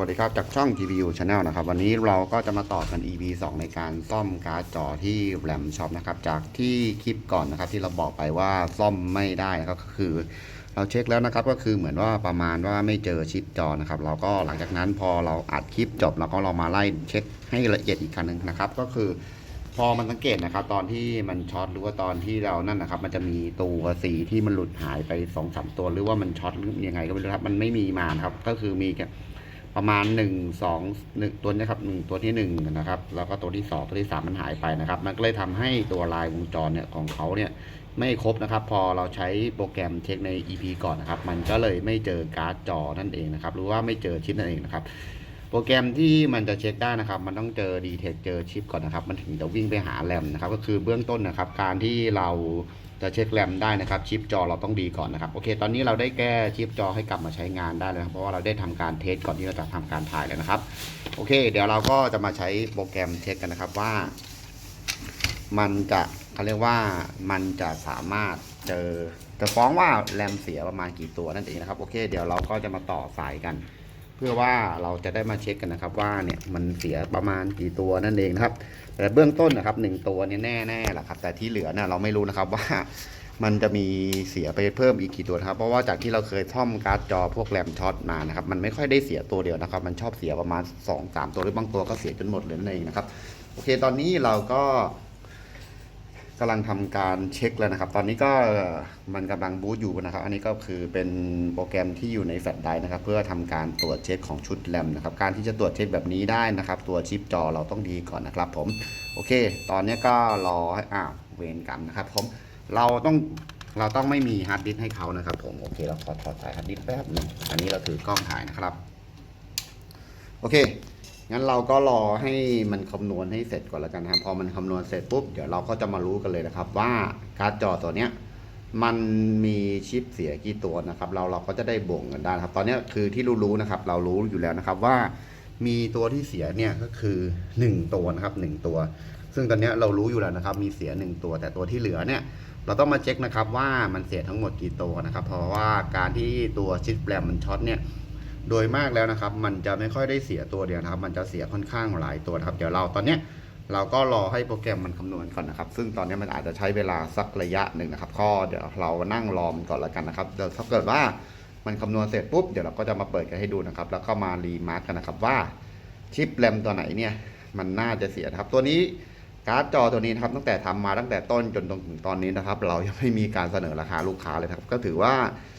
วัสดีครับ จากช่อง GPU Channel นะครับ วันนี้เราก็จะมาต่อกัน EP 2 ในการซ่อมการ์ดจอที่แรมช็อปนะครับ จากที่คลิปก่อนนะครับที่เราบอกไปว่าซ่อมไม่ได้นะครับก็คือ เราเช็คแล้วนะครับก็คือเหมือนว่าประมาณว่าไม่เจอชิปจอนะครับ เราก็หลังจากนั้นพอเราอัดคลิปจบเราก็เรามาไล่เช็คให้ละเอียดอีกครั้งหนึ่งนะครับ ก็คือ พอมันสังเกตนะครับ ตอนที่มันช็อตหรือว่าตอนที่เรานั่นนะครับ มันจะมีตัวสีที่มันหลุดหายไป2อสตัว หรือว่ามันช็อตหรือยังไงก็ไม่รู้ครับมันไม่มีมาครับก็คือมีแค่ ประมาณ1 2 1ตัวนี้ครับหนึ่งตัวที่ 1 นะครับ แล้วก็ตัวที่ 2 ตัวที่ 3 มันหายไปนะครับ มันก็เลยทำให้ตัวลายวงจรเนี่ยของเขาเนี่ยไม่ครบนะครับ พอเราใช้โปรแกรมเช็คใน EP ก่อนนะครับ มันก็เลยไม่เจอการ์ดจอนั่นเองนะครับ หรือว่าไม่เจอชิปนั่นเองนะครับ รแกรมที่มันจะเช็คได้นะครับ มันต้องเจอดีเทคเจอชิปก่อนนะครับ มันถึงจะวิ่งไปหาแรมนะครับ ก็คือเบื้องต้นนะครับ การที่เราจะเช็คแรมได้นะครับ ชิปจอเราต้องดีก่อนนะครับ โอเค ตอนนี้เราได้แก้ชิปจอให้กลับมาใช้งานได้แล้วเพราะว่าเราได้ทำการเทสก่อนที่เราจะทำการถ่ายแล้วนะครับ โอเค เดี๋ยวเราก็จะมาใช้โปรแกรมเช็คกันนะครับว่า มันจะเขาเรียกว่ามันจะสามารถเจอจะฟ้องว่าแรมเสียประมาณกี่ตัวนั่นเองนะครับ โอเค เดี๋ยวเราก็จะมาต่อสายกัน เพื่อว่าเราจะได้มาเช็คกันนะครับ ว่าเนี่ยมันเสียประมาณกี่ตัวนั่นเองนะครับ แต่เบื้องต้นนะครับหนึ่งตัวเนี่ยแน่แน่ๆแหละครับ แต่ที่เหลือเนี่ยเราไม่รู้นะครับว่ามันจะมีเสียไปเพิ่มอีกกี่ตัวครับเพราะว่าจากที่เราเคยซ่อมการ์ดจอพวกแรมช็อตมานะครับ มันไม่ค่อยได้เสียตัวเดียวนะครับ มันชอบเสียประมาณ2อสตัวหรือบางตัวก็เสียจนหมดเลยนั่นเองนะครับโอเค ตอนนี้เราก็ กำลังทำการเช็คแล้วนะครับ ตอนนี้ก็มันกำลังบูตอยู่นะครับ อันนี้ก็คือเป็นโปรแกรมที่อยู่ในแฟลชไดรฟ์นะครับ เพื่อทำการตรวจเช็คของชุดแรมนะครับ การที่จะตรวจเช็คแบบนี้ได้นะครับ ตัวชิปจอเราต้องดีก่อนนะครับผม โอเค ตอนนี้ก็รอให้อ้าวเวรกรรมนะครับผม เราต้องเราต้องไม่มีฮาร์ดดิสให้เขานะครับผม โอเค เราขอถอดสายฮาร์ดดิสแป๊บนึงอันนี้เราถือกล้องถ่ายนะครับ โอเค งั้นเราก็รอให้มันคำนวณให้เสร็จก่อนแล้วกันนะครับพอมันคำนวณเสร็จปุ๊บเดี๋ยวเราก็จะมารู้กันเลยนะครับ ว่าการ์ดจอตัวเนี้ยมันมีชิปเสียกี่ตัวนะครับ เราเราก็จะได้บ่งกันได้ครับ ตอนนี้คือที่รู้ๆนะครับ เรารู้อยู่แล้วนะครับว่ามีตัวที่เสียเนี่ยก็คือ 1 ตัวนะครับ 1 ตัว ซึ่งตอนนี้เรารู้อยู่แล้วนะครับ มีเสีย 1 ตัว แต่ตัวที่เหลือเนี่ย เราต้องมาเช็คนะครับว่ามันเสียทั้งหมดกี่ตัวนะครับ เพราะว่าการที่ตัวชิปแรมมันช็อตเนี่ย โดยมากแล้วนะครับ มันจะไม่ค่อยได้เสียตัวเดียวนะครับ มันจะเสียค่อนข้างหลายตัวนะครับ เดี๋ยวเราตอนเนี้ยเราก็รอให้โปรแกรมมันคำนวณก่อนนะครับ ซึ่งตอนนี้มันอาจจะใช้เวลาสักระยะหนึ่งนะครับ ก็เดี๋ยวเรานั่งรอมันก่อนล้วกันนะครับเดี๋ยวถ้าเกิดว่ามันคำนวณเสร็จปุ๊บ เดี๋ยวเราก็จะมาเปิดกันให้ดูนะครับ แล้วก็มารีมาร์กกันนะครับว่าชิปแรมตัวไหนเนี่ยมันน่าจะเสียครับ ตัวนี้การ์ดจอตัวนี้นะครับตั้งแต่ทำมาตั้งแต่ต้นจนถึงตอนนี้นะครับ เรายังไม่มีการเสนอราคาลูกค้าเลยครับ ก็ถือว่า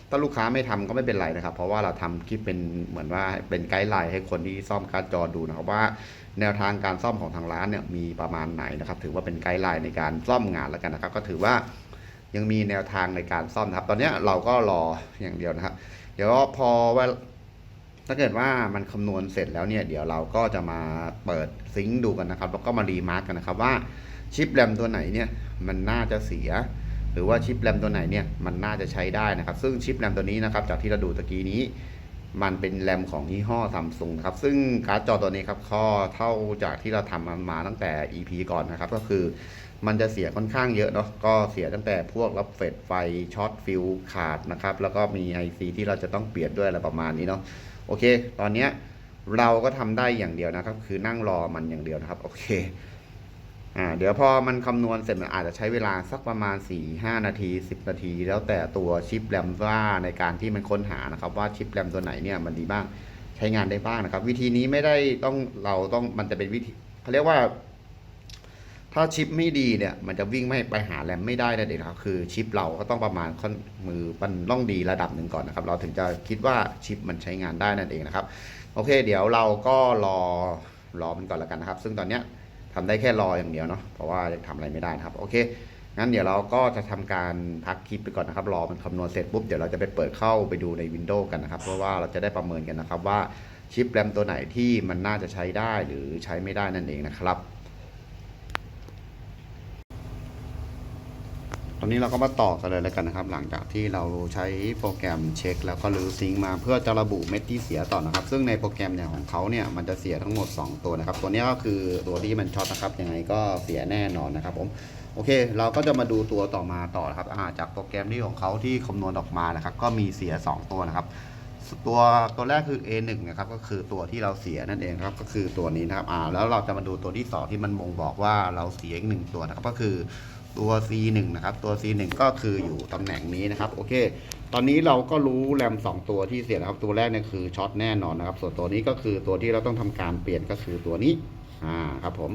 ถ้าลูกค้าไม่ทำก็ไม่เป็นไรนะครับ เพราะว่าเราทำคลิปเป็นเหมือนว่าเป็นไกด์ไลน์ให้คนที่ซ่อมการ์ดจอดูนะครับว่าแนวทางการซ่อมของทางร้านเนี่ยมีประมาณไหนนะครับ ถือว่าเป็นไกด์ไลน์ในการซ่อมงานแล้วกันนะครับ ก็ถือว่ายังมีแนวทางในการซ่อมนะครับ ตอนนี้เราก็รออย่างเดียวนะครับ เดี๋ยวพอว่าถ้าเกิดว่ามันคำนวณเสร็จแล้วเนี่ย เดี๋ยวเราก็จะมาเปิดซิงค์ดูกันนะครับ แล้วก็มารีมาร์กกันนะครับว่าชิปแรมตัวไหนเนี่ยมันน่าจะเสีย รือว่าชิปแรมตัวไหนเนี่ยมันน่าจะใช้ได้นะครับ ซึ่งชิปแรมตัวนี้นะครับจากที่เราดูตะกี้นี้ มันเป็นแรมของยี่ห้อซัมซุงครับซึ่งการ์ดจอตัวนี้ครับข้อเท่าจากที่เราทำมันมาตั้งแต่ EP ก่อนนะครับ ก็คือมันจะเสียค่อนข้างเยอะเนาะก็เสียตั้งแต่พวกรับเฟดไฟช็อตฟิลขาดนะครับ แล้วก็มี IC ที่เราจะต้องเปลี่ยนด้วยอะไรประมาณนี้เนาะโอเค ตอนเนี้ยเราก็ทำได้อย่างเดียวนะครับ คือนั่งรอมันอย่างเดียวนะครับ โอเค อ่าเดี๋ยวพอมันคำนวณเสร็จมันอาจจะใช้เวลาสักประมาณ 4 5 นาที 10 นาที แล้วแต่ตัวชิปแรมว่าในการที่มันค้นหานะครับว่าชิปแรมตัวไหนเนี่ยมันดีบ้างใช้งานได้บ้างนะครับ วิธีนี้ไม่ได้ต้องเราต้องมันจะเป็นวิธีเขาเรียกว่า ถ้าชิปไม่ดีเนี่ย มันจะวิ่งไม่ไปหาแรมไม่ได้นั่นเองนะครับ คือชิปเราก็ต้องประมาณค่อนมือมันต้องดีระดับหนึ่งก่อนนะครับ เราถึงจะคิดว่าชิปมันใช้งานได้นั่นเองนะครับ โอเค เดี๋ยวเราก็รอรอมันก่อนแล้วกันนะครับ ซึ่งตอนเนี้ย ทำได้แค่รออย่างเดียวเนาะเพราะว่ายังทำอะไรไม่ได้นะครับ โอเค งั้นเดี๋ยวเราก็จะทำการพักคลิปไปก่อนนะครับ รอมันคำนวณเสร็จปุ๊บเดี๋ยวเราจะไปเปิดเข้าไปดูใน Windows กันนะครับ เพราะว่าเราจะได้ประเมินกันนะครับว่าชิปแรมตัวไหนที่มันน่าจะใช้ได้หรือใช้ไม่ได้นั่นเองนะครับ อนนี้เราก็มาต่อกันเลยแล้วกันนะครับ หลังจากที่เราใช้โปรแกรมเช็ค แล้วก็รื้อซิงมาเพื่อจะระบุเม็ดที่เสียต่อนะครับ ซึ่งในโปรแกรมเนี่ยของเขาเนี่ยมันจะเสียทั้งหมด 2 ตัวนะครับ ตัวนี้ก็คือตัวที่มันช็อตนะครับยังไงก็เสียแน่นอนนะครับผมโอเค เราก็จะมาดูตัวต่อมาต่อนะครับาจากโปรแกรมที่ของเขาที่คำนวณออกมานะครับ ก็มีเสีย 2 ตัวนะครับ ตัวตัวแรกคือ A1 นะครับก็คือตัวที่เราเสียนั่นเองครับก็คือตัวนี้นะครับอ่าแล้วเราจะมาดูตัวที่สองที่มันบ่งบอกว่าเราเสียอีกหนึ่งตัวนะครับก็คือ ตัว C1 นะครับ ตัว C1 ก็คืออยู่ตำแหน่งนี้นะครับ โอเค ตอนนี้เราก็รู้แรม 2 ตัวที่เสียนะครับ ตัวแรกเนี่ยคือช็อตแน่นอนนะครับ ส่วนตัวนี้ก็คือตัวที่เราต้องทำการเปลี่ยนก็คือตัวนี้ อ่า ครับผม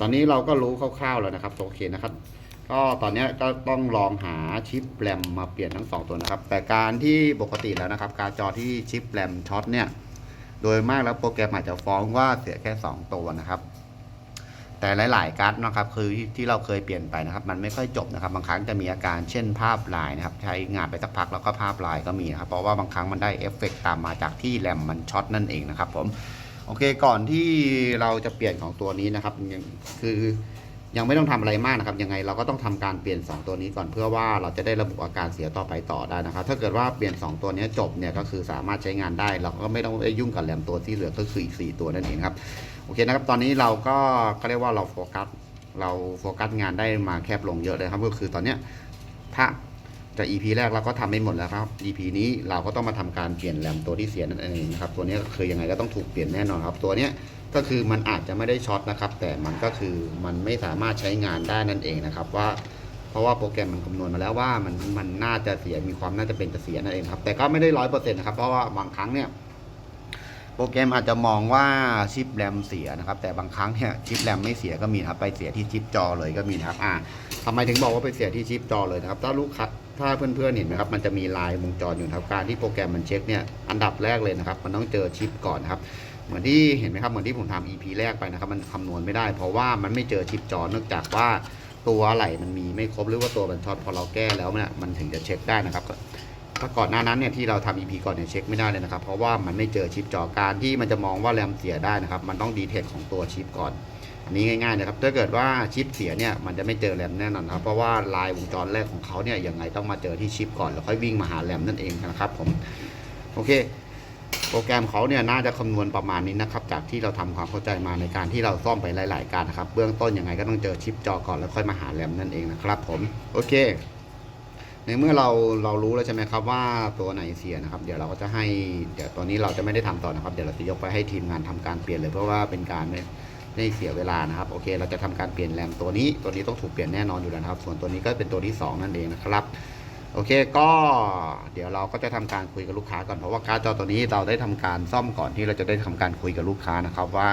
ตอนนี้เราก็รู้คร่าวๆแล้วนะครับ โอเคนะครับ ก็ตอนนี้ก็ต้องลองหาชิปแรมมาเปลี่ยนทั้ง 2 ตัวนะครับ แต่การที่ปกติแล้วนะครับ การจอที่ชิปแรมช็อตเนี่ย โดยมากแล้วโปรแกรมอาจจะฟ้องว่าเสียแค่ 2 ตัวนะครับ แต่หลาย ๆ การ์ดนะครับคือที่เราเคยเปลี่ยนไปนะครับ มันไม่ค่อยจบนะครับ บางครั้งจะมีอาการเช่นภาพลายนะครับ ใช้งานไปสักพักแล้วก็ภาพลายก็มีนะครับ เพราะว่าบางครั้งมันได้เอฟเฟกตามมาจากที่แรมมันช็อตนั่นเองนะครับผมโอเคก่อนที่เราจะเปลี่ยนของตัวนี้นะครับยังคือยังไม่ต้องทำอะไรมากนะครับยังไงเราก็ต้องทำการเปลี่ยน 2 ตัวนี้ก่อนเพื่อว่าเราจะได้ระบุอาการเสียต่อไปต่อได้นะครับ ถ้าเกิดว่าเปลี่ยน 2 ตัวนี้จบเนี่ยก็คือสามารถใช้งานได้ เราก็ไม่ต้องไปยุ่งกับแรมตัวที่เหลือก็คืออีก4ตัวนั่นเองครับ โอเคนะครับ ตอนนี้เราก็ก็เรียกว่าเราโฟกัส เราโฟกัสงานได้มาแคบลงเยอะเลยครับ ก็คือตอนเนี้ยถ้าจาก EP แรกเราก็ทำไม่หมดแล้วครับ EP นี้เราก็ต้องมาทำการเปลี่ยนแรมตัวที่เสียนั่นเองนะครับ ตัวนี้ก็คือยังไงก็ต้องถูกเปลี่ยนแน่นอนครับ ตัวเนี้ยก็คือมันอาจจะไม่ได้ช็อตนะครับ แต่มันก็คือมันไม่สามารถใช้งานได้นั่นเองนะครับ ว่า เพราะว่าโปรแกรมมันคำนวณมาแล้วว่ามันมันน่าจะเสียมีความน่าจะเป็นจะเสียนั่นเองครับ แต่ก็ไม่ได้ร้อยเปอร์เซ็นต์นะครับ เพราะว่าบางครั้งเนี่ย โปรแกรมอาจจะมองว่าชิปแรมเสียนะครับ แต่บางครั้งเนี่ยชิปแรมไม่เสียก็มีครับไปเสียที่ชิปจอเลยก็มีนะครับอ่าทำไมถึงบอกว่าไปเสียที่ชิปจอเลยนะครับ ถ้าลูกค้าถ้าเพื่อนๆเห็นไหมครับมันจะมีลายวงจรอยู่ครับการที่โปรแกรมมันเช็คเนี่ยอันดับแรกเลยนะครับ มันต้องเจอชิปก่อนนะครับเหมือนที่เห็นไหมครับเหมือนที่ผมทำ EP แรกไปนะครับ มันคำนวณไม่ได้ เพราะว่ามันไม่เจอชิปจอเนื่องจากว่าตัวอะไหล่มันมีไม่ครบหรือว่าตัวมันช็อตพอเราแก้แล้วเนี่ยมันถึงจะเช็คได้นะครับ ถ้าก่อนหน้านั้นเนี่ยที่เราทำ EP ก่อนเนี่ยเช็คไม่ได้เลยนะครับ เพราะว่ามันไม่เจอชิปจอการที่มันจะมองว่าแรมเสียได้นะครับ มันต้องดีเทคของตัวชิปก่อน อันนี้ง่ายๆนะครับ ถ้าเกิดว่าชิปเสียเนี่ยมันจะไม่เจอแรมแน่นอนครับ เพราะว่าลายวงจรแรกของเขาเนี่ยยังไงต้องมาเจอที่ชิปก่อนแล้วค่อยวิ่งมาหาแรมนั่นเองนะครับผม โอเคโปรแกรมเขาเนี่ยน่าจะคำนวณประมาณนี้นะครับ จากที่เราทำความเข้าใจมาในการที่เราซ่อมไปหลาย ๆ การนะครับ เบื้องต้นยังไงก็ต้องเจอชิปจอก่อนแล้วค่อยมาหาแรมนั่นเองนะครับผม โอเค ในเมื่อเราเรารู้แล้วใช่ไหมครับว่าตัวไหนเสียนะครับ เดี๋ยวเราก็จะให้เดี๋ยวตอนนี้เราจะไม่ได้ทำต่อนะครับ เดี๋ยวเราจะยกไปให้ทีมงานทำการเปลี่ยนเลย เพราะว่าเป็นการไม่ไม่เสียเวลานะครับโอเค เราจะทำการเปลี่ยนแรมตัวนี้ตัวนี้ต้องถูกเปลี่ยนแน่นอนอยู่แล้วนะครับ ส่วนตัวนี้ก็เป็นตัวที่สองนั่นเองนะครับโอเคก็เดี๋ยวเราก็จะทำการคุยกับลูกค้าก่อนเพราะว่าการ์ดจอตัวนี้เราได้ทำการซ่อมก่อนที่เราจะได้ทำการคุยกับลูกค้านะครับว่า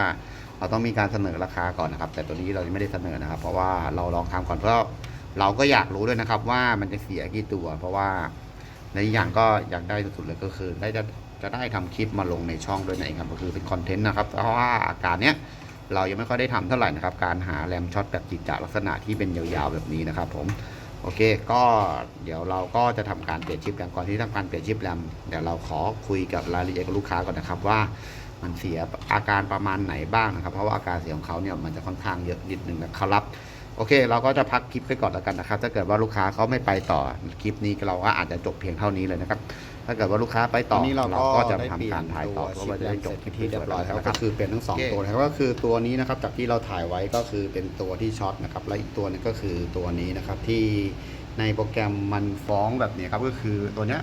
เราต้องมีการเสนอราคาก่อนนะครับ แต่ตัวนี้เราไม่ได้เสนอนะครับ เพราะว่าเราลองทำก่อนเพราะ เราก็อยากรู้ด้วยนะครับ ว่ามันจะเสียกี่ตัว เพราะว่าในอย่างก็อยากได้สุดๆเลยก็คือ ได้จะจะได้ทำคลิปมาลงในช่องด้วยนั่นครับก็คือเป็นคอนเทนต์นะครับ เพราะว่าอาการเนี้ยเรายังไม่ค่อยได้ทำเท่าไหร่นะครับ การหาแรมช็อตแบบจิตจะลักษณะที่เป็นยาวๆแบบนี้นะครับ ผมโอเค ก็เดี๋ยวเราก็จะทำการเปลี่ยนชิปแรมก่อนที่ทำการเปลี่ยนชิปแรมเดี๋ยวเราขอคุยกับรายละเอียดกับลูกค้าก่อนนะครับว่ามันเสียอาการประมาณไหนบ้างนะครับ เพราะว่าอาการเสียของเขาเนี่ยมันจะค่อนข้างเยอะนิดนึงนะครับ โอเค เราก็จะพักคลิปไปก่อนแล้วกันนะครับ ถ้าเกิดว่าลูกค้าเขาไม่ไปต่อคลิปนี้เราก็อาจจะจบเพียงเท่านี้เลยนะครับ ถ้าเกิดว่าลูกค้าไปต่ออันนี้เราก็ก็จะได้ทำการถ่ายต่อเพเปลี่ราะยนตัวว่าจะได้จบคลิปที่เรีเรียยบบร้ร้ออยยแล้แล้ววก็ก็คือเป็นทั้งสองโอเคตัวนะครับก็คือตัวนี้นะครับจากที่เราถ่ายไว้ก็คือเป็นตัวที่ช็อตนะครับและอีกตัวหนึงก็คือตัวนี้นะครับที่ในโปรแกรมมันฟ้องแบบนี้ครับก็คือตัวเนี้ย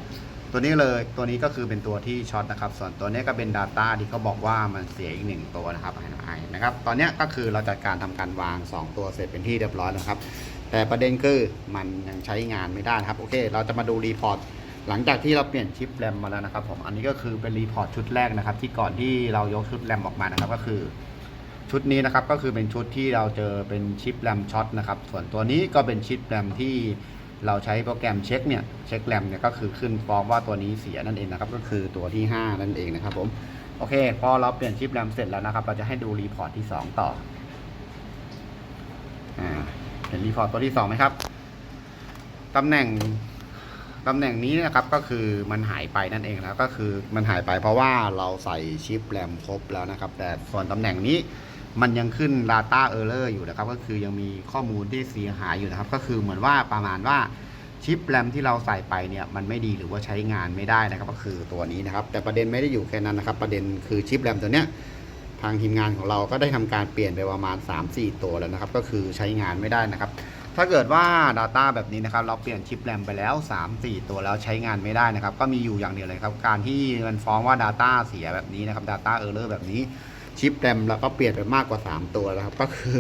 ตัวนี้เลยตัวนี้ก็คือเป็นตัวที่ช็อตนะครับ ส่วนตัวนี้ก็เป็น Data ที่เขาบอกว่ามันเสียอีกหนึ่งตัวนะครับเห็นไหมนะครับ ตอนนี้ก็คือเราจัดการทำการวาง 2 ตัวเสร็จเป็นที่เรียบร้อยแล้วครับ แต่ประเด็นคือมันยังใช้งานไม่ได้นะครับ โอเค เราจะมาดูรีพอร์ตหลังจากที่เราเปลี่ยนชิปแรมมาแล้วนะครับผมอันนี้ก็คือเป็นรีพอร์ตชุดแรกนะครับ ที่ก่อนที่เรายกชุดแรมออกมานะครับก็คือชุดนี้นะครับก็คือเป็นชุดที่เราเจอเป็นชิปแรมช็อตนะครับส่วนตัวนี้ก็เป็นชิปแรมที่ เราใช้โปรแกรมเช็คเนี่ยเช็คแรมเนี่ยก็คือขึ้นฟ้องว่าตัวนี้เสียนั่นเองนะครับก็คือตัวที่ 5 นั่นเองนะครับผมโอเค พอเราเปลี่ยนชิปแรมเสร็จแล้วนะครับ เราจะให้ดูรีพอร์ตที่ 2 ต่ออ่าเห็นรีพอร์ตตัวที่2ไหมครับตำแหน่ง ตำแหน่งนี้นะครับก็คือมันหายไปนั่นเองแล้วก็คือมันหายไปเพราะว่าเราใส่ชิปแรมครบแล้วนะครับ แต่ส่วนตำแหน่งนี้มันยังขึ้น Data Error อยู่นะครับ ก็คือยังมีข้อมูลที่เสียหายอยู่นะครับ ก็คือเหมือนว่าประมาณว่าชิปแรมที่เราใส่ไปเนี่ยมันไม่ดีหรือว่าใช้งานไม่ได้นะครับ ก็คือตัวนี้นะครับ แต่ประเด็นไม่ได้อยู่แค่นั้นนะครับ ประเด็นคือชิปแรมตัวเนี้ยทางทีมงานของเราก็ได้ทำการเปลี่ยนไปประมาณ 3-4 ตัวแล้วนะครับ ก็คือใช้งานไม่ได้นะครับ ถ้าเกิดว่า Data แบบนี้นะครับ เราเปลี่ยนชิปแรมไปแล้ว 3-4 ตัวแล้วใช้งานไม่ได้นะครับ ก็มีอยู่อย่างเดียวเลยครับ การที่มันฟ้องว่า Data เสียแบบนี้นะครับ Data Error แบบนี้ชิปแรมเราก็เปลี่ยนไปมากกว่า 3 ตัวแล้วครับ ก็คือ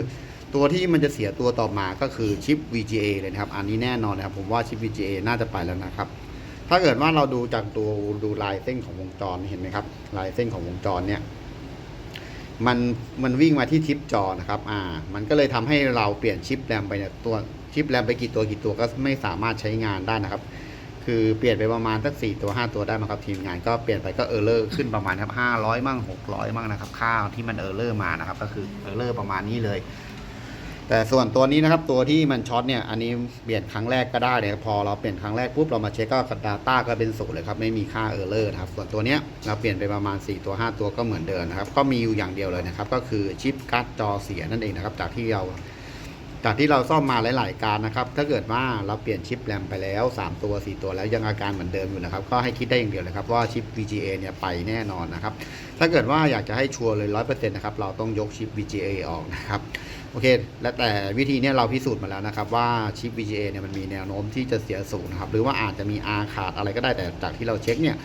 ตัวที่มันจะเสียตัวต่อมาก็คือชิป VGA เลยนะครับ อันนี้แน่นอนนะครับ ผมว่าชิป VGA น่าจะไปแล้วนะครับ ถ้าเกิดว่าเราดูจากตัวดูลายเส้นของวงจรเห็นไหมครับ ลายเส้นของวงจรเนี่ย มันมันวิ่งมาที่ชิปจอนะครับอ่ามันก็เลยทำให้เราเปลี่ยนชิปแรมไปเนี่ยตัวชิปแรมไปกี่ตัวกี่ตัวก็ไม่สามารถใช้งานได้นะครับ คือเปลี่ยนไปประมาณสักสี่ตัวห้าตัวได้นะครับ ทีมงานก็เปลี่ยนไปก็เออร์เลอร์ขึ้นประมาณครับห้าร้อยมั่งหกร้อยมั่งนะครับ ค่าที่มันเออร์เลอร์มานะครับ ก็คือเออร์เลอร์ประมาณนี้เลย แต่ส่วนตัวนี้นะครับตัวที่มันช็อตเนี่ยอันนี้เปลี่ยนครั้งแรกก็ได้เนี่ยพอเราเปลี่ยนครั้งแรกปุ๊บเรามาเช็คก็ดาต้าก็เป็นศูนย์เลยครับไม่มีค่าเออร์เลอร์นะครับส่วนตัวเนี้ยเราเปลี่ยนไปประมาณ 4 ตัว 5 ตัวก็เหมือนเดิมนะครับก็มีอยู่อย่างเดียวเลยนะครับก็คือชิปการ์ดจอเสียนั่นเองนะครับจากที่เรา จากที่เราซ่อมมาหลาย ๆ การนะครับ ถ้าเกิดว่าเราเปลี่ยนชิปแรมไปแล้ว 3 ตัว 4 ตัวแล้วยังอาการเหมือนเดิมอยู่นะครับ ก็ให้คิดได้อย่างเดียวเลยครับว่าชิป VGA เนี่ยไปแน่นอนนะครับ ถ้าเกิดว่าอยากจะให้ชัวร์เลย100%นะครับ เราต้องยกชิป VGA ออกนะครับ โอเค และแต่วิธีเนี้เราพิสูจน์มาแล้วนะครับว่าชิป VGA เนี่ยมันมีแนวโน้มที่จะเสียสูงนะครับ หรือว่าอาจจะมี R ขาดอะไรก็ได้ แต่จากที่เราเช็คเนี่ย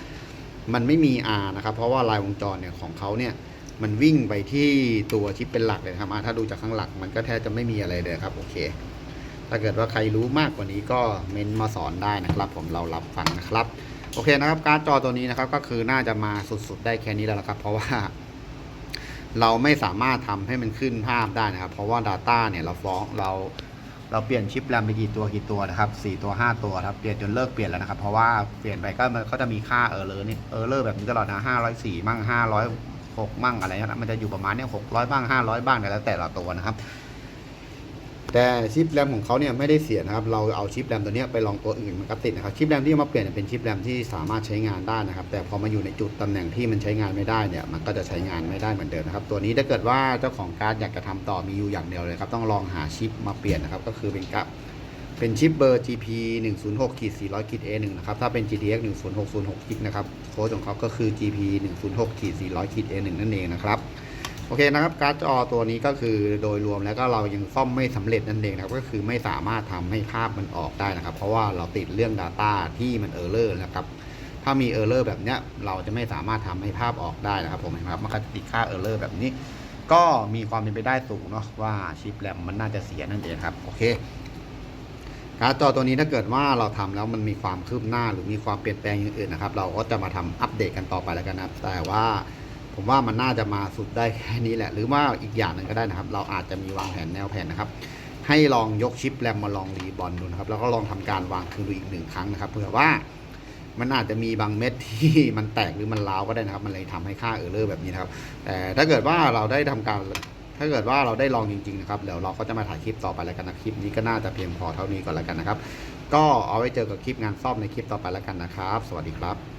มันไม่มี R นะครับ เพราะว่าลายวงจรเนี่ยของเขาเนี่ย มันวิ่งไปที่ตัวชิปเป็นหลักเลยครับถ้าดูจากข้างหลังมันก็แทบจะไม่มีอะไรเลยครับโอเค ถ้าเกิดว่าใครรู้มากกว่านี้ก็เมนมาสอนได้นะครับ ผมเรารับฟังนะครับ โอเคนะครับ การ์ดจอตัวนี้นะครับก็คือน่าจะมาสุดๆได้แค่นี้แล้วละครับ เพราะว่า เราไม่สามารถทำให้มันขึ้นภาพได้นะครับ เพราะว่า Data เนี่ยเราฟ้องเราเราเปลี่ยนชิปแรมไปกี่ตัวกี่ตัวนะครับสี่ตัวห้าตัวครับเปลี่ยนจนเลิกเปลี่ยนแล้วนะครับ เพราะว่าเปลี่ยนไปก็มันก็จะมีค่าเออร์เลอร์นี่เออร์เลอร์แบบนี้ตลอดนะห้าร้อยสี่มั่ง หกมั่งอะไรนะมันจะอยู่ประมาณเนี้ยหกร้อยบ้างห้าร้อยบ้างเนี่แล้วแต่ละตัวนะครับ แต่ชิปแรมของเขาเนี่ยไม่ได้เสียนะครับ เราเอาชิปแรมตัวเนี้ยไปลองตัวอื่นมันก็ติดนะครับชิปแรมที่มาเปลี่ยนเป็นชิปแรมที่สามารถใช้งานได้นะครับ แต่พอมาอยู่ในจุดตำแหน่งที่มันใช้งานไม่ได้เนี่ย มันก็จะใช้งานไม่ได้เหมือนเดิมนะครับ ตัวนี้ถ้าเกิดว่าเจ้าของการ์ดอยากจะทำต่อมีอยู่อย่างเดียวเลยครับ ต้องลองหาชิปมาเปลี่ยนนะครับ ก็คือเป็นกับเป็นชิปเบอร์ GP 106ขีด400ขีด A1 นะครับ ถ้าเป็น GTX 10606กิกนะครับ โค้ดของเขาก็คือ GP 106ขีด400ขีด A1 นั่นเองนะครับ โอเคนะครับ การ์ดจอตัวนี้ก็คือโดยรวมแล้วก็เรายังซ่อมไม่สำเร็จนั่นเองนะครับก็คือไม่สามารถทำให้ภาพมันออกได้นะครับ เพราะว่าเราติดเรื่อง Data ที่มันเออร์เลอร์นะครับถ้ามีเออร์เลอร์แบบเนี้ยเราจะไม่สามารถทำให้ภาพออกได้นะครับผมเห็นไหมครับมันก็จะติดค่าเออร์เลอร์แบบนี้ ก็มีความเป็นไปได้สูงเนาะว่าชิปแรมมันน่าจะเสียนั่นเองครับโอเค การ์ดจอตัวนี้ถ้าเกิดว่าเราทำแล้วมันมีความคืบหน้าหรือมีความเปลี่ยนแปลงอย่างอื่นนะครับ เราก็จะมาทำอัปเดตกันต่อไปแล้วกันนะครับแต่ว่าผมว่ามันน่าจะมาสุดได้แค่นี้แหละ หรือว่าอีกอย่างหนึ่งก็ได้นะครับ เราอาจจะมีวางแผนแนวแผนนะครับ ให้ลองยกชิปแรมมาลองรีบอลดูนะครับ แล้วก็ลองทำการวางคืนดูอีกหนึ่งครั้งนะครับเผื่อว่ามันอาจจะมีบางเม็ดที่มันแตกหรือมันร้าวก็ได้นะครับ มันเลยทำให้ค่าเออร์เลอร์แบบนี้นะครับ แต่ถ้าเกิดว่าเราได้ทำการ ถ้าเกิดว่าเราได้ลองจริงๆนะครับเดี๋ยวเราก็จะมาถ่ายคลิปต่อไปแล้วกันนะคลิปนี้ก็น่าจะเพียงพอเท่านี้ก่อนแล้วกันนะครับ ก็เอาไว้เจอกับคลิปงานซ่อมในคลิปต่อไปแล้วกันนะครับ สวัสดีครับ